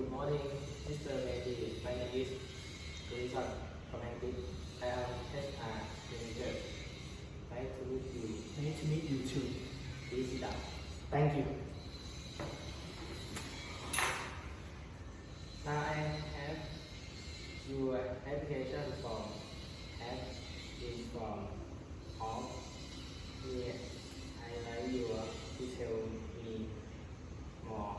Good morning, Mr. Mehdi. My name is Gurison Romantic. I am HR manager. Nice to meet you. Nice to meet you too. Please sit down. Thank you. Now I have your application form have in form of here. I like your to tell me more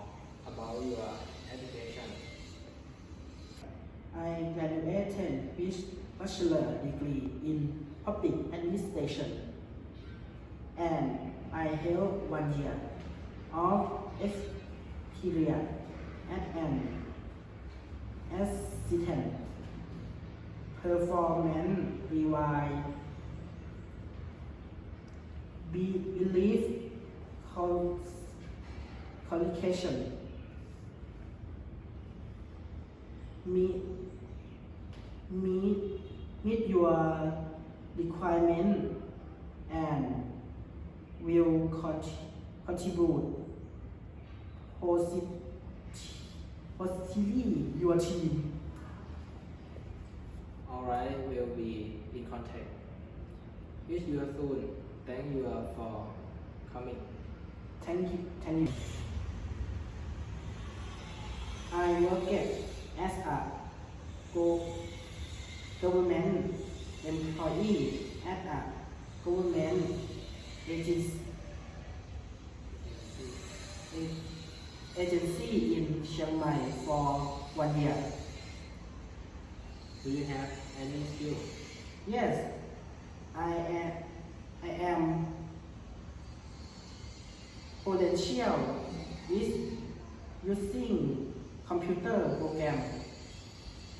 about your application. I graduated with bachelor degree in public administration. And I held one year of experience as an assistant performance review be believe qual- qualification. Meet meet meet your requirement and will cont- contribute posit- positively your team. Alright, we'll be in contact. Wish you soon. Thank you uh, for coming. Thank you. Thank you. I worked as a go government employee er at a government agency, in Chiang Mai for one year. Do you have any skill? Yes, I am. I am potential with using computer program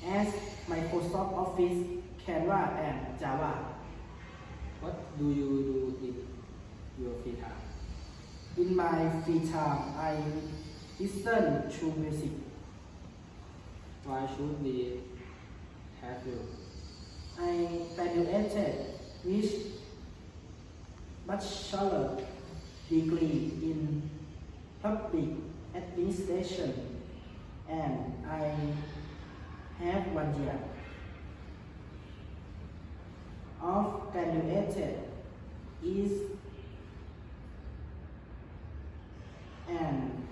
as Microsoft Office, Canva, and Java. What do you do in your free time? In my free time, I listen to music. Why should we have you? I graduated with bachelor degree in public administration and I have Wajia of diluted is an